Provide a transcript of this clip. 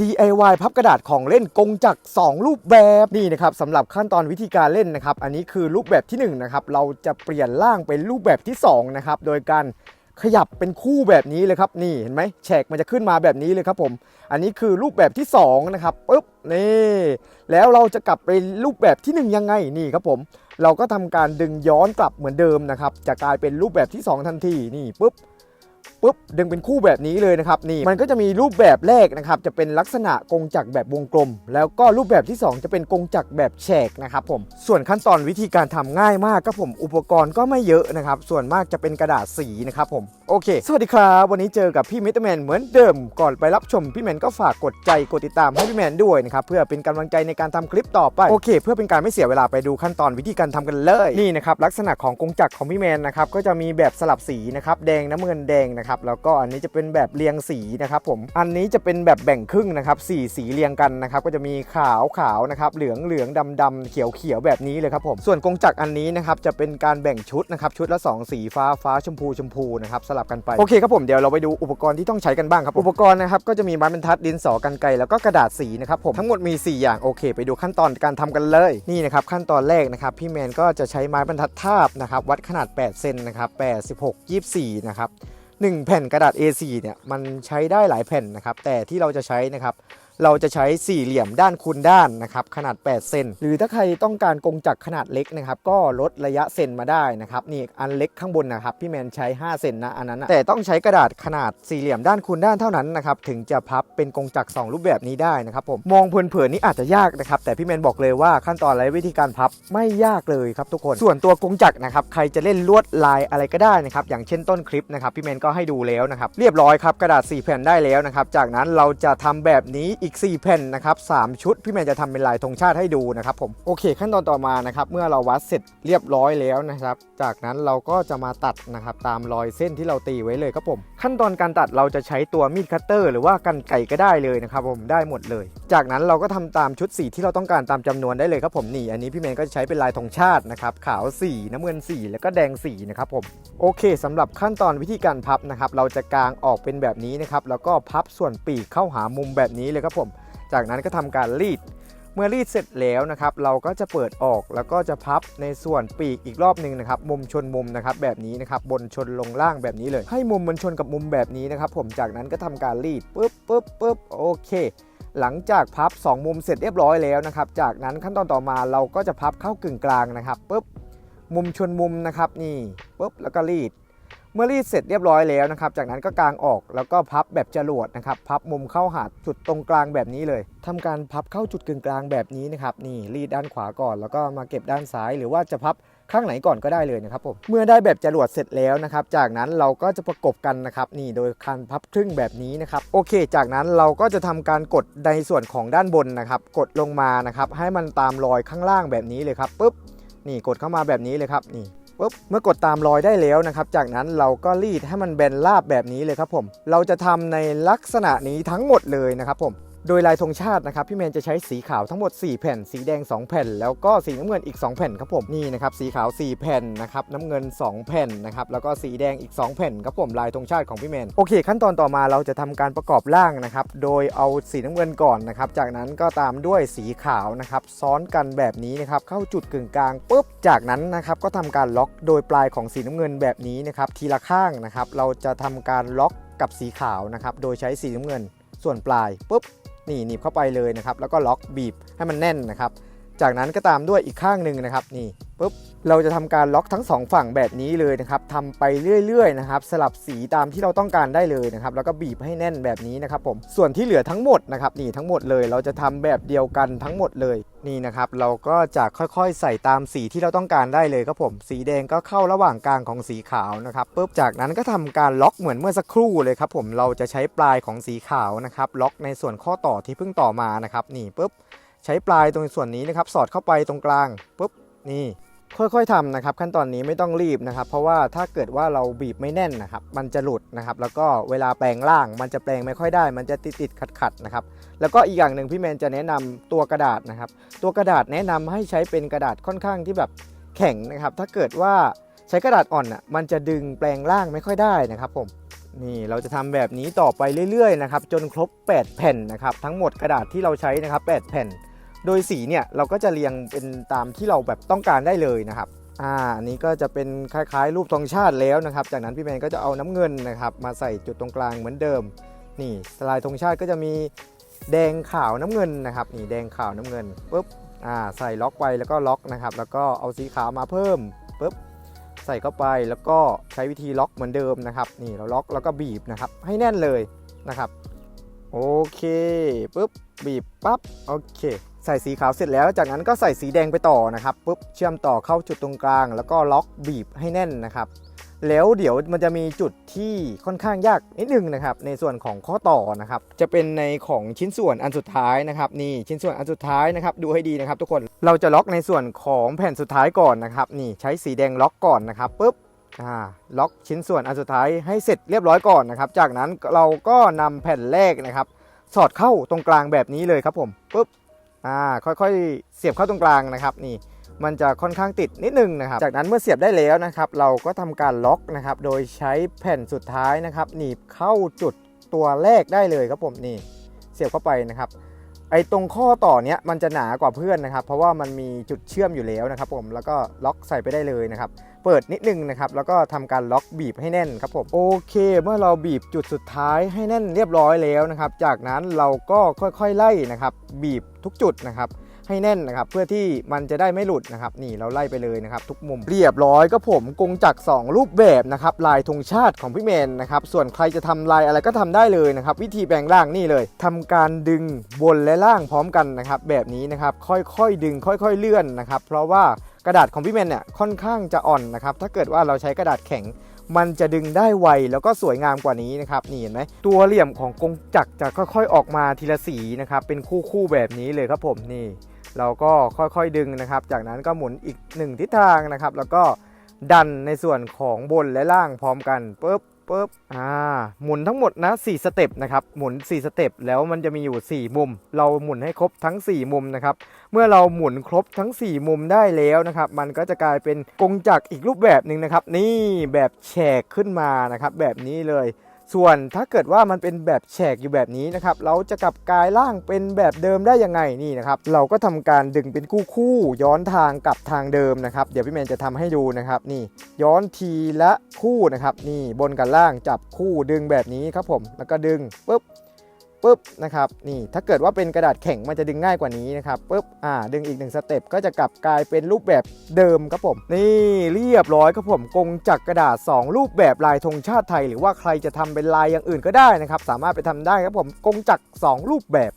DIY พับกระดาษของเล่นกงจักร2รูปแบบนี่นะครับสำหรับขั้นตอนวิธีการเล่นนะครับ อันนี้คือรูปแบบที่1นะครับเราจะเปลี่ยนร่างเป็นรูปแบบที่2นะครับโดยการขยับเป็นคู่แบบนี้เลยครับนี่เห็นไหมแฉกมันจะขึ้นมาแบบนี้เลยครับผม อันนี้คือรูปแบบที่2นะครับปุ๊บนี่แล้วเราจะกลับไปรูปแบบที่ 1 ยังไงนี่ครับผม เราก็ทำการดึงย้อนกลับเหมือนเดิมนะครับจะกลายเป็นรูปแบบที่ 2 ทันทีนี่ปุ๊บ ปุ๊บดึงเป็นคู่แบบนี้เลยนะครับนี่มันก็จะมีรูปแบบแรกนะครับจะเป็นลักษณะกงจักรแบบวงกลม แล้วก็รูปแบบที่ 2 จะเป็นกงจักรแบบแฉกนะครับผมส่วนขั้นตอนวิธีการทำง่ายมากครับผมอุปกรณ์ก็ไม่เยอะนะครับส่วนมากจะเป็นกระดาษสีนะครับผมโอเค สวัสดีครับวันนี้เจอกับพี่มิเตอร์แมนเหมือนเดิมก่อนไปรับชมพี่แมนก็ฝากกดใจกดติดตามให้พี่แมนด้วยนะครับเพื่อเป็นกำลังใจในการทำคลิปต่อไปโอเค เพื่อเป็นการไม่เสียเวลาไปดูขั้นตอนวิธีการทำกันเลยนี่นะครับลักษณะของกงจักรของพี่แมนนะครับก็จะมีแบบสลับสีนะครับแดงน้ำเงินแดงนะครับแล้วก็อันนี้จะเป็นแบบเรียงสีนะครับผมอันนี้จะเป็นแบบแบ่งครึ่งนะครับสีสีเรียงกันนะครับก็จะมีขาวขาวนะครับเหลืองเหลืองดำดำเขียวเขียวแบบนี้เลยครับผมส่วนกงจักรอันนี้นะครับจะเป็นการแบ่งชุดนะครับชุดละสองสีฟ้าฟ้าชมพูชมพูนะครับสลับกันไปโอเคครับผมเดี๋ยวเราไปดูอุปกรณ์ที่ต้องใช้กันบ้างครับอุปกรณ์นะครับก็จะมีไม้บรรทัดดินสอกันไกรแล้วก็กระดาษสีนะครับผมทั้งหมดมี 4 อย่างโอเค ไปดูขั้นตอนการทำกันเลยนี่นะครับขั้นตอนแรกนะครับพี่แมนก็จะใช้ไม้บรรทัดทาบนะครับวัดขนาด 8 เซนนะครับ86 24นะครับ 1 แผ่นกระดาษ A4 เนี่ยมันใช้ได้หลายแผ่นนะครับ แต่ที่เราจะใช้นะครับ เราจะใช้สี่เหลี่ยมด้านคูณด้านนะครับขนาด 8 เซนหรือถ้าใครต้องการกงจักรขนาดเล็กนะครับก็ลดระยะเซนมาได้นะครับนี่อันเล็กข้างบนนะครับพี่แมนใช้ 5 เซนนะอันนั้นนะแต่ต้องใช้กระดาษขนาดสี่เหลี่ยมด้านคูณด้านเท่านั้นนะครับถึงจะพับเป็นกงจักร2รูปแบบนี้ได้นะครับผมมองเพลินๆนี่อาจจะยากนะครับแต่พี่แมนบอกเลยว่าขั้นตอนและวิธีการพับไม่ยากเลยครับทุกคนส่วนตัวกงจักรนะครับใครจะเล่นลวดลายอะไรก็ได้นะครับอย่างเช่นต้นคลิปนะครับพี่แมนก็ให้ดูแล้วนะครับเรียบร้อยครับกระดาษ4แผ่นได้แล้วนะครับจากนั้นเราจะทำแบบนี้อีีก 4 แผ่นนะครับสามชุด พี่แมนจะทำเป็นลายธงชาติให้ดูนะครับผมโอเค ขั้นตอนต่อมานะครับเมื่อเราวัดเสร็จเรียบร้อยแล้วนะครับ จากนั้นเราก็จะมาตัดนะครับตามรอยเส้นที่เราตีไว้เลยครับผม ขั้นตอนการตัดเราจะใช้ตัวมีดคัตเตอร์ หรือว่ากันไก่ก็ได้เลยนะครับผมได้หมดเลย จากนั้นเราก็ทำตามชุดสีที่เราต้องการตามจำนวนได้เลยครับผมนี่อันนี้พี่แมนก็จะใช้เป็นลายธงชาตินะครับขาวสีน้ำเงินสีแล้วก็แดงสีนะครับผมโอเคสำหรับขั้นตอนวิธีการพับนะครับเราจะกางออกเป็นแบบนี้นะครับแล้วก็พับส่วนปีกเข้าหามุมแบบนี้เลยครับผม จากนั้นก็ทำการรีด เมื่อรีดเสร็จแล้วนะครับ เราก็จะเปิดออกแล้วก็จะพับในส่วนปีกอีกรอบหนึ่งนะครับ มุมชนมุมนะครับ แบบนี้นะครับ บนชนลงล่างแบบนี้เลย ให้มุมมันชนกับมุมแบบนี้นะครับ ผม จากนั้นก็ทำการรีดปุ๊บปุ๊บปุ๊บโอเคหลังจากพับ 2 มุมเสร็จเรียบร้อยแล้วนะครับ จากนั้นขั้นตอนต่อมาเราก็จะพับเข้ากึ่งกลางนะครับปุ๊บมุมชนมุมนะครับนี่ปุ๊บแล้วก็รีด เมื่อรีดเสร็จเรียบร้อยแล้วนะครับ จากนั้นก็กางออกแล้วก็พับแบบจรวดนะครับ พับมุมเข้าหาจุดตรงกลางแบบนี้เลยทำการพับเข้าจุดกึ่งกลางแบบนี้นะครับ นี่รีดด้านขวาก่อน แล้วก็มาเก็บด้านซ้าย หรือว่าจะพับข้างไหนก่อนก็ได้เลยนะครับผม เมื่อได้แบบจรวดเสร็จแล้วนะครับ จากนั้นเราก็จะประกบกันนะครับนี่โดยการพับครึ่งแบบนี้นะครับ โอเค จากนั้นเราก็จะทำการกดในส่วนของด้านบนนะครับ กดลงมานะครับ ให้มันตามรอยข้างล่างแบบนี้เลยครับปุ๊บ นี่กดเข้ามาแบบนี้เลยครับนี่ ปุ๊บเมื่อกดตามรอยได้แล้วนะครับ จากนั้นเราก็รีดให้มันแบนราบแบบนี้เลยครับผม เราจะทำในลักษณะนี้ทั้งหมดเลยนะครับผม โดยลายธงชาตินะครับพี่แมนจะใช้สีขาวทั้งหมด 4 แผ่น สีแดง 2 แผ่น แล้วก็สีน้ำเงินอีก 2 แผ่นครับผมนี่นะครับสีขาว 4 แผ่นนะครับน้ำเงิน 2 แผ่นนะครับแล้วก็สีแดงอีก 2 แผ่นครับผมลายธงชาติของพี่แมนโอเค ขั้นตอนต่อมาเราจะทำการประกอบร่างนะครับโดยเอาสีน้ำเงินก่อนนะครับจากนั้นก็ตามด้วยสีขาวนะครับซ้อนกันแบบนี้นะครับเข้าจุดกึ่งกลางปุ๊บจากนั้นนะครับก็ทำการล็อกโดยปลายของสีน้ำเงินแบบนี้นะครับทีละข้างนะครับเราจะทำการล็อกกับสีขาวนะครับโดยใช้สีน้ำเงิน ส่วนปลายปุ๊บ นี่หนีบเข้าไปเลยนะครับ แล้วก็ล็อกบีบให้มันแน่นนะครับ จากนั้นก็ตามด้วยอีกข้างหนึ่งนะครับนี่ปุ๊บเราจะทำการล็อกทั้งสองฝั่งแบบนี้เลยนะครับทำไปเรื่อยๆนะครับสลับสีตามที่เราต้องการได้เลยนะครับแล้วก็บีบให้แน่นแบบนี้นะครับผมส่วนที่เหลือทั้งหมดนะครับนี่ทั้งหมดเลยเราจะทำแบบเดียวกันทั้งหมดเลยนี่นะครับเราก็จะค่อยๆ ใส่ตามสีที่เราต้องการได้เลยครับผม สีแดงก็เข้าระหว่างกลางของสีขาวนะครับปุ๊บจากนั้นก็ทำการล็อกเหมือนเมื่อสักครู่เลยครับผมเราจะใช้ปลายของสีขาวนะครับล็อกในส่วนข้อต่อที่เพิ่งต่อมานะครับนี่ปุ๊บ ใช้ปลายตรงส่วนนี้นะครับ สอดเข้าไปตรงกลางปุ๊บนี่ค่อยๆทำนะครับ ขั้นตอนนี้ไม่ต้องรีบนะครับ เพราะว่าถ้าเกิดว่าเราบีบไม่แน่นนะครับ มันจะหลุดนะครับ แล้วก็เวลาแปลงร่าง มันจะแปลงไม่ค่อยได้ มันจะติดๆขัดๆนะครับ แล้วก็อีกอย่างหนึ่งพี่แมนจะแนะนำตัวกระดาษนะครับ ตัวกระดาษแนะนำให้ใช้เป็นกระดาษค่อนข้างที่แบบแข็งนะครับ ถ้าเกิดว่าใช้กระดาษอ่อนอะ มันจะดึงแปลงร่างไม่ค่อยได้นะครับ ผมนี่เราจะทำแบบนี้ต่อไปเรื่อยๆนะครับจนครบ 8 แผ่นนะครับ ทั้งหมดกระดาษที่เราใช้นะครับ 8 แผ่น โดยสีเนี่ยเราก็จะเรียงเป็นตามที่เราแบบต้องการได้เลยนะครับอ่าอันนี้ก็จะเป็นคล้ายๆ รูปธงชาติแล้วนะครับ จากนั้นพี่แมนก็จะเอาน้ำเงินนะครับ มาใส่จุดตรงกลางเหมือนเดิม นี่สลายธงชาติก็จะมีแดงขาวน้ำเงินนะครับนี่แดงขาวน้ำเงินปุ๊บอ่าใส่ล็อกไว้แล้วก็ล็อกนะครับ แล้วก็เอาสีขาวมาเพิ่มปุ๊บใส่เข้าไปแล้วก็ใช้วิธีล็อกเหมือนเดิมนะครับ นี่เราล็อกแล้วก็บีบนะครับ ให้แน่นเลยนะครับ โอเคปุ๊บบีบปั๊บโอเค ใส่สีขาวเสร็จแล้ว จากนั้นก็ใส่สีแดงไปต่อนะครับปุ๊บเชื่อมต่อเข้าจุดตรงกลาง แล้วก็ล็อกบีบให้แน่นนะครับแล้วเดี๋ยวมันจะมีจุดที่ค่อนข้างยากนิดนึงนะครับ ในส่วนของข้อต่อนะครับ จะเป็นในของชิ้นส่วนอันสุดท้ายนะครับ นี่ชิ้นส่วนอันสุดท้ายนะครับ ดูให้ดีนะครับ ทุกคนเราจะล็อกในส่วนของแผ่นสุดท้ายก่อนนะครับ นี่ใช้สีแดงล็อกก่อนนะครับปุ๊บ ล็อกชิ้นส่วนอันสุดท้ายให้เสร็จเรียบร้อยก่อนนะครับ จากนั้นเราก็นำแผ่นแรกนะครับ สอดเข้าตรงกลางแบบนี้เลยครับผมปุ๊บอ่าค่อยๆ เสียบเข้าตรงกลางนะครับ นี่มันจะค่อนข้างติดนิดนึงนะครับ จากนั้นเมื่อเสียบได้แล้วนะครับ เราก็ทำการล็อกนะครับ โดยใช้แผ่นสุดท้ายนะครับ หนีบเข้าจุดตัวแรกได้เลยครับผมนี่เสียบเข้าไปนะครับ ไอ้ตรงข้อต่อเนี้ยมันจะหนากว่าเพื่อนนะครับ เพราะว่ามันมีจุดเชื่อมอยู่แล้วนะครับ ผมแล้วก็ล็อกใส่ไปได้เลยนะครับ เปิดนิดนึงนะครับ แล้วก็ทำการล็อกบีบให้แน่นครับผมโอเค เมื่อเราบีบจุดสุดท้ายให้แน่นเรียบร้อยแล้วนะครับ จากนั้นเราก็ค่อยๆไล่นะครับ บีบทุกจุดนะครับ ให้แน่นนะครับเพื่อที่มันจะได้ไม่หลุดนะครับนี่เราไล่ไปเลยนะครับทุกมุมเรียบร้อยก็ผมกงจักร2รูปแบบนะครับลายธงชาติของพี่เมนนะครับส่วนใครจะทำลายอะไรก็ทำได้เลยนะครับวิธีแบ่งร่างนี่เลยทำการดึงบนและล่างพร้อมกันนะครับแบบนี้นะครับค่อยๆดึงค่อยๆเลื่อนนะครับเพราะว่ากระดาษของพี่เมนเนี่ยค่อนข้างจะอ่อนนะครับถ้าเกิดว่าเราใช้กระดาษแข็งมันจะดึงได้ไวแล้วก็สวยงามกว่านี้นะครับนี่เห็นไหมตัวเหลี่ยมของกงจักรจะค่อยๆ ออกมาทีละสีนะครับเป็นคู่ๆแบบนี้เลยครับผมนี่ เราก็ค่อยๆดึงนะครับ จากนั้นก็หมุนอีกหนึ่งทิศทางนะครับ แล้วก็ดันในส่วนของบนและล่างพร้อมกันปุ๊บปุ๊บอ่าหมุนทั้งหมดนะ4สเต็ปนะครับหมุน 4 สเต็ปแล้วมันจะมีอยู่ 4 มุม เราหมุนให้ครบทั้ง 4 มุมนะครับเมื่อเราหมุนครบทั้ง 4 มุมได้แล้วนะครับมันก็จะกลายเป็นกงจักรอีกรูปแบบหนึ่งนะครับนี่แบบแฉกขึ้นมานะครับแบบนี้เลย ส่วนถ้าเกิดว่ามันเป็นแบบแฉกอยู่แบบนี้นะครับ เราจะกลับกลายร่างเป็นแบบเดิมได้ยังไงนี่นะครับ เราก็ทำการดึงเป็นคู่คู่ๆย้อนทางกลับทางเดิมนะครับ เดี๋ยวพี่แมนจะทำให้ดูนะครับ นี่ย้อนทีละคู่นะครับ นี่บนกับล่างจับคู่ดึงแบบนี้ครับผม แล้วก็ดึงปุ๊บ ปุ๊บนะครับนี่ถ้าเกิดว่าเป็นกระดาษแข็งมันจะดึงง่ายกว่านี้นะครับปุ๊บอ่าดึงอีกหนึ่งสเต็ปก็จะกลับกลายเป็นรูปแบบเดิมครับผม นี่เรียบร้อยครับผมกงจักรกระดาษ 2 รูปแบบลายธงชาติไทย หรือว่าใครจะทำเป็นลายอย่างอื่นก็ได้นะครับสามารถไปทำได้ครับผมกงจักร2รูปแบบ